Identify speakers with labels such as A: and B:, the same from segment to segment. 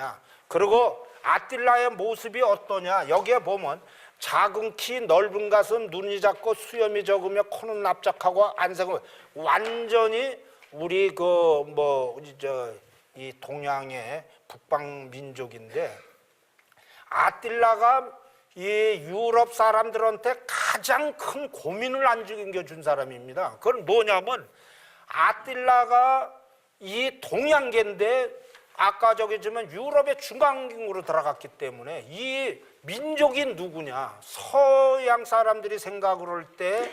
A: 야, 그리고 아틸라의 모습이 어떠냐? 여기에 보면 작은 키, 넓은 가슴, 눈이 작고 수염이 적으며 코는 납작하고 안색은 완전히 우리 그 그뭐저 이 동양의 북방 민족인데 아틸라가 이 유럽 사람들한테 가장 큰 고민을 안겨준 사람입니다. 그건 뭐냐면 아틸라가 이 동양계인데 아까 저기 지만 유럽의 중간경으로 들어갔기 때문에 이 민족이 누구냐 서양 사람들이 생각을 할 때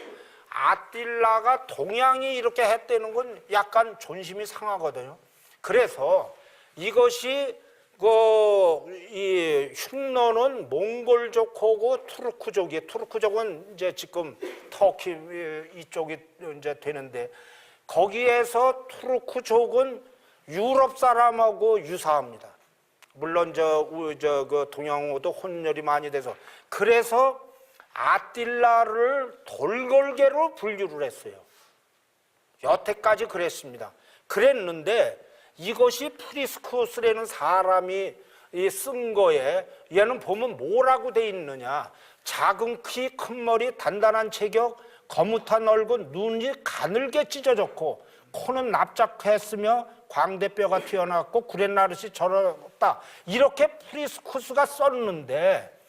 A: 아틸라가 동양이 이렇게 했다는 건 약간 존심이 상하거든요. 그래서 이것이 그이 흉노는 몽골족하고 투르크족이 투르크족은 이제 지금 터키 이쪽이 이제 되는데 거기에서 투르크족은 유럽 사람하고 유사합니다. 물론 저저그 동양어도 혼혈이 많이 돼서 그래서 아틸라를 돌골개로 분류를 했어요. 여태까지 그랬습니다. 그랬는데 이것이 프리스쿠스라는 사람이 이쓴 거에 얘는 보면 뭐라고 돼 있느냐 작은 키, 큰 머리, 단단한 체격, 거뭇한 얼굴, 눈이 가늘게 찢어졌고 코는 납작했으며 광대뼈가 튀어나왔고 구렛나룻이 절었다 이렇게 프리스쿠스가 썼는데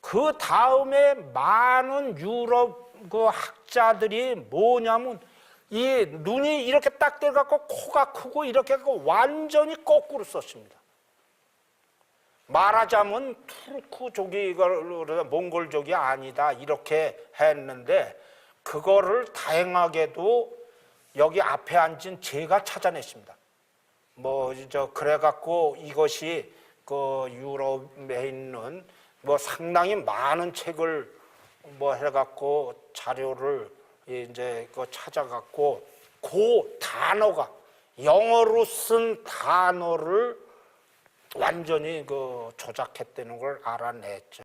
A: 그 다음에 많은 유럽 그 학자들이 뭐냐면 이 눈이 이렇게 딱 들어갖고 코가 크고 이렇게 해갖고 완전히 거꾸로 썼습니다. 말하자면 투르크족이 이걸 몽골족이 아니다 이렇게 했는데 그거를 다행하게도 여기 앞에 앉은 제가 찾아냈습니다. 뭐 저 그래 갖고 이것이 그 유럽에 있는 뭐 상당히 많은 책을 뭐 해갖고 자료를 이제 그 찾아갖고 그 단어가 영어로 쓴 단어를 완전히 그 조작했다는 걸 알아냈죠.